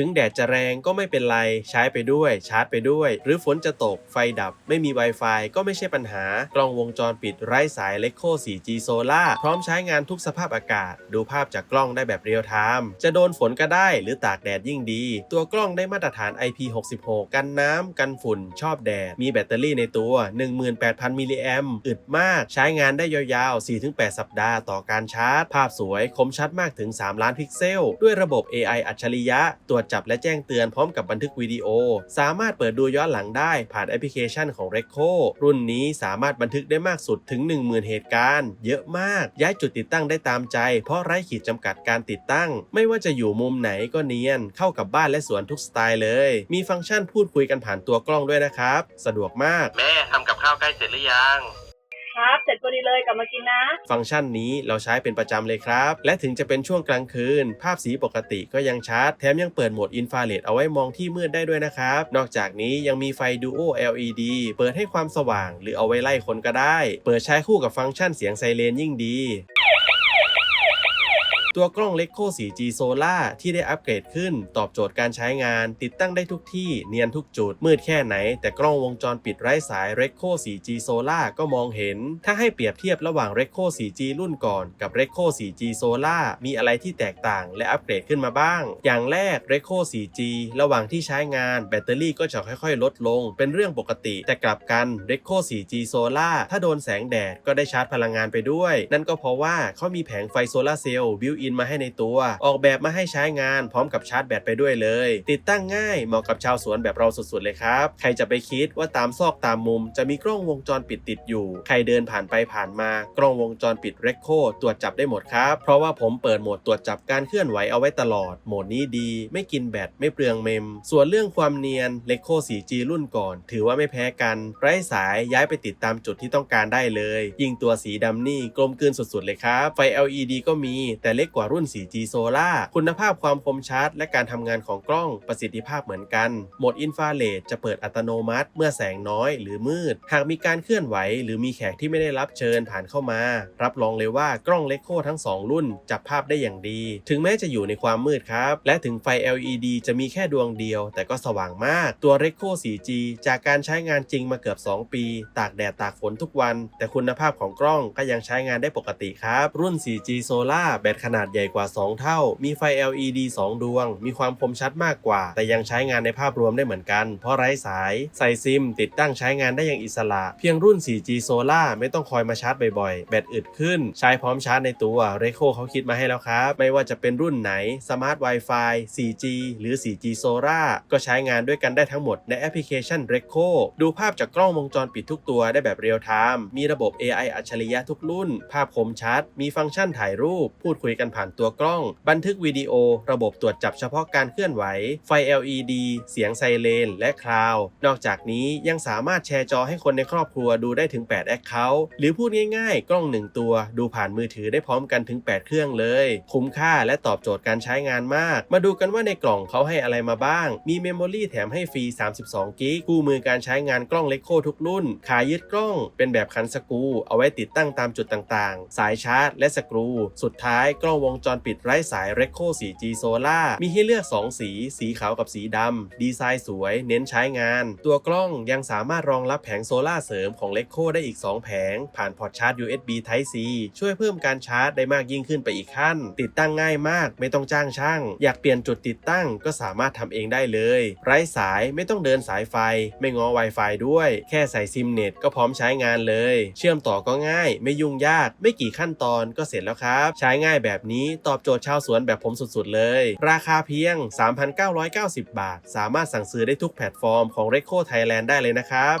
ถึงแดดจะแรงก็ไม่เป็นไร ใช้ไปด้วย ชาร์จไปด้วย หรือฝนจะตกไฟดับ ไม่มี Wi-Fi ก็ไม่ใช่ปัญหา กล้องวงจรปิดไร้สาย l e c o 4G Solar พร้อมใช้งานทุกสภาพอากาศ ดูภาพจากกล้องได้แบบเรียลไทม์จะโดนฝนก็ได้หรือตากแดดยิ่งดี ตัวกล้องได้มาตรฐาน IP66 กันน้ำกันฝุ่น ชอบแดด มีแบตเตอรี่ในตัว 18,000มิลลิแอมอึดมาก ใช้งานได้ยาวๆ 4-8 สัปดาห์ต่อการชาร์จ ภาพสวยคมชัดมากถึง 3 ล้านพิกเซล ด้วยระบบ AI อัจฉริยะ ตรวจจับและแจ้งเตือนพร้อมกับบันทึกวิดีโอ สามารถเปิดดูย้อนหลังได้ผ่านแอปพลิเคชันของ r e c o รุ่นนี้สามารถบันทึกได้มากสุดถึง 10,000 เหตุการณ์ เยอะมาก ย้ายจุดติดตั้งได้ตามใจ เพราะไร้ขีดจำกัดการติดตั้ง ไม่ว่าจะอยู่มุมไหนก็เนียน เข้ากับบ้านและสวนทุกสไตล์เลย มีฟังก์ชันพูดคุยกันผ่านตัวกล้องด้วยนะครับ สะดวกมาก แม่ทำกับข้าวใกล้เสร็จหรือยัง ครับ เสร็จพอดีเลยกลับมากินนะ ฟังก์ชันนี้เราใช้เป็นประจำเลยครับ และถึงจะเป็นช่วงกลางคืน ภาพสีปกติก็ยังชัด แถมยังเปิดโหมดอินฟราเรดเอาไว้มองที่มืดได้ด้วยนะครับ นอกจากนี้ยังมีไฟดูโอ LED เปิดให้ความสว่าง หรือเอาไว้ไล่คนก็ได้ เปิดใช้คู่กับฟังก์ชันเสียงไซเรนยิ่งดี ตัวกล้อง l e c o 4G Solar ที่ได้อัปเกรดขึ้น ตอบโจทย์การใช้งาน ติดตั้งได้ทุกที่เนียนทุกจุด มืดแค่ไหน แต่กล้องวงจรปิดไร้สาย r e c o 4G Solar ก็มองเห็น ถ้าให้เปรียบเทียบระหว่าง r e c o 4G รุ่นก่อนกับ r e c o 4G Solar มีอะไรที่แตกต่างและอัปเกรดขึ้นมาบ้าง อย่างแรก r e c o 4G ระหว่างที่ใช้งานแบตเตอรี่ก็จะค่อยๆ ลดลง เป็นเรื่องปกติ แต่กลับกัน r e c o 4G Solar ถ้าโดนแสงแดดก็ได้ชาร์จพลังงานไปด้วย นั่นก็เพราะว่าเขามีแผงไฟโซลาร์เซลล์บิวอินมาให้ในตัว ออกแบบมาให้ใช้งานพร้อมกับชาร์จแบตไปด้วยเลย ติดตั้งง่ายเหมาะกับชาวสวนแบบเราสุดๆเลยครับ ใครจะไปคิดว่าตามซอกตามมุม จะมีกล้องวงจรปิดติดอยู่ ใครเดินผ่านไปผ่านมากล้องวงจรปิดเรคโคตรวจจับได้หมดครับ เพราะว่าผมเปิดโหมดตรวจจับการเคลื่อนไหวเอาไว้ตลอด โหมดนี้ดี ไม่กินแบตไม่เปลืองเมม ส่วนเรื่องความเนียนเลโค 4G รุ่นก่อน ถือว่าไม่แพ้กัน ไร้สายย้ายไปติดตามจุดที่ต้องการได้เลย ยิ่งตัวสีดำนี่กลมกลืนสุดๆเลยครับ ไฟ LED ก็มีแต่เล็กกว่ารุ่น 4G Solar คุณภาพความคมชัด และการทำงานของกล้องประสิทธิภาพเหมือนกัน โหมดอินฟราเรดจะเปิดอัตโนมัติ เมื่อแสงน้อยหรือมืด หากมีการเคลื่อนไหว หรือมีแขกที่ไม่ได้รับเชิญผ่านเข้ามา รับรองเลยว่ากล้องเลโคทั้ง 2 รุ่น จับภาพได้อย่างดี ถึงแม้จะอยู่ในความมืดครับ และถึงไฟ LED จะมีแค่ดวงเดียว แต่ก็สว่างมาก ตัว r e c o 4G จากการใช้งานจริงมาเกือบ 2 ปี ตากแดดตากฝนทุกวัน แต่คุณภาพของกล้องก็ยังใช้งานได้ปกติครับ รุ่น 4G Solar แบตขนาดาดใหญ่กว่า 2 เท่า มีไฟ LED 2 ดวง มีความคมชัดมากกว่า แต่ยังใช้งานในภาพรวมได้เหมือนกัน เพราะไร้สาย ใส่ซิม ติดตั้งใช้งานได้อย่างอิสระ เพียงรุ่น 4G Solar ไม่ต้องคอยมาชาร์จบ่อยๆ แบตอึดขึ้น ใช้พร้อมชาร์จในตัว r e c o เขาคิดมาให้แล้วครับ ไม่ว่าจะเป็นรุ่นไหน Smart Wi-Fi 4G หรือ 4G Solar ก็ใช้งานด้วยกันได้ทั้งหมดในแอปพลิเคชัน r e c o ดูภาพจากกล้องวงจรปิดทุกตัวได้แบบเรียลไทม์ มีระบบ AI อัจฉริยะทุกรุ่น ภาพคมชัด มีฟังก์ชันถ่ายรูป พูดคุยกันผ่านตัวกล้อง บันทึกวิดีโอ ระบบตรวจจับเฉพาะการเคลื่อนไหว ไฟ LED เสียงไซเรนและคลาวด์นอกจากนี้ยังสามารถแชร์จอให้คนในครอบครัวดูได้ถึง 8 Account หรือพูดง่ายๆ กล้อง 1 ตัว ดูผ่านมือถือได้พร้อมกันถึง 8 เครื่องเลย คุ้มค่าและตอบโจทย์การใช้งานมาก มาดูกันว่าในกล่องเขาให้อะไรมาบ้าง มีเมมโมรี่แถมให้ฟรี 32 กิกคู่มือการใช้งานกล้องเลโคทุกรุ่น ขายึดกล้อง เป็นแบบคันสกรูเอาไว้ติดตั้งตามจุดต่างๆ สายชาร์จ และสกรู สุดท้ายกล้องวงจรปิดไร้สาย r e c o 4G Solar มีให้เลือก 2 สี สีขาวกับสีดำ ดีไซน์สวย เน้นใช้งาน ตัวกล้องยังสามารถรองรับแผงโซล่าเสริมของ l e c o ได้อีก 2 แผง ผ่านพอร์ตชาร์จ USB Type C ช่วยเพิ่มการชาร์จได้มากยิ่งขึ้นไปอีกขั้น ติดตั้งง่ายมาก ไม่ต้องจ้างช่าง อยากเปลี่ยนจุดติดตั้งก็สามารถทำเองได้เลย ไร้สายไม่ต้องเดินสายไฟ ไม่ง้อ Wi-Fi ด้วย แค่ใส่ซิมเน็ตก็พร้อมใช้งานเลย เชื่อมต่อก็ง่าย ไม่ยุ่งยาก ไม่กี่ขั้นตอนก็เสร็จแล้วครับ ใช้ง่ายแบบนี้ตอบโจทย์ชาวสวนแบบผมสุดๆเลย ราคาเพียง 3,990 บาท สามารถสั่งซื้อได้ทุกแพลตฟอร์มของ r e c o Thailand ได้เลยนะครับ